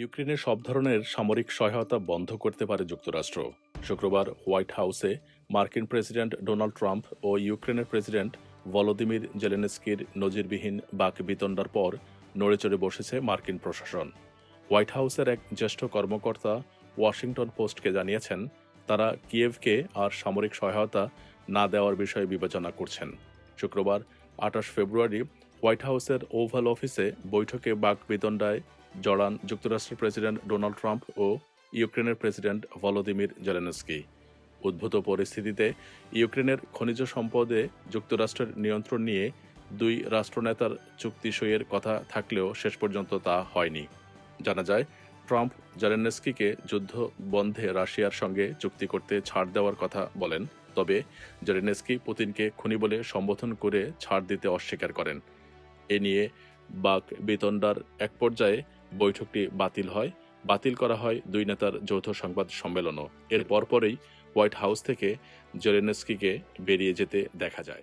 ইউক্রেনে সব ধরনের সামরিক সহায়তা বন্ধ করতে পারে যুক্তরাষ্ট্র। শুক্রবার হোয়াইট হাউসে মার্কিন প্রেসিডেন্ট ডোনাল্ড ট্রাম্প ও ইউক্রেনের প্রেসিডেন্ট ভলোদিমির জেলেনস্কির নজিরবিহীন বাক বিতণ্ডার পর নড়েচড়ে বসেছে মার্কিন প্রশাসন। হোয়াইট হাউসের এক জ্যেষ্ঠ কর্মকর্তা ওয়াশিংটন পোস্টকে জানিয়েছেন, তারা কিয়েভকে আর সামরিক সহায়তা না দেওয়ার বিষয়ে বিবেচনা করছেন। শুক্রবার আঠাশ ফেব্রুয়ারি হোয়াইট হাউসের ওভাল অফিসে বৈঠকে বাক বিতণ্ডায় জড়ান যুক্তরাষ্ট্রের প্রেসিডেন্ট ডোনাল্ড ট্রাম্প ও ইউক্রেনের প্রেসিডেন্ট ভলোদিমির জেলেনস্কি। উদ্ভূত পরিস্থিতিতে ইউক্রেনের খনিজ সম্পদে যুক্তরাষ্ট্রের নিয়ন্ত্রণ নিয়ে দুই রাষ্ট্রনেতার চুক্তি সইয়ের কথা থাকলেও শেষ পর্যন্ত তা হয়নি। জানা যায়, ট্রাম্প জেলেনস্কিকে যুদ্ধ বন্ধে রাশিয়ার সঙ্গে চুক্তি করতে ছাড় দেওয়ার কথা বলেন, তবে জেলেনস্কি পুতিনকে খুনি বলে সম্বোধন করে ছাড় দিতে অস্বীকার করেন। এ নিয়ে বাক বিতণ্ডার এক পর্যায়ে বৈঠকটি বাতিল হয়। বাতিল করা হয় দুই নেতার যৌথ সংবাদ সম্মেলনও। এর পরপরই হোয়াইট হাউস থেকে জেলেনস্কিকে বেরিয়ে যেতে দেখা যায়।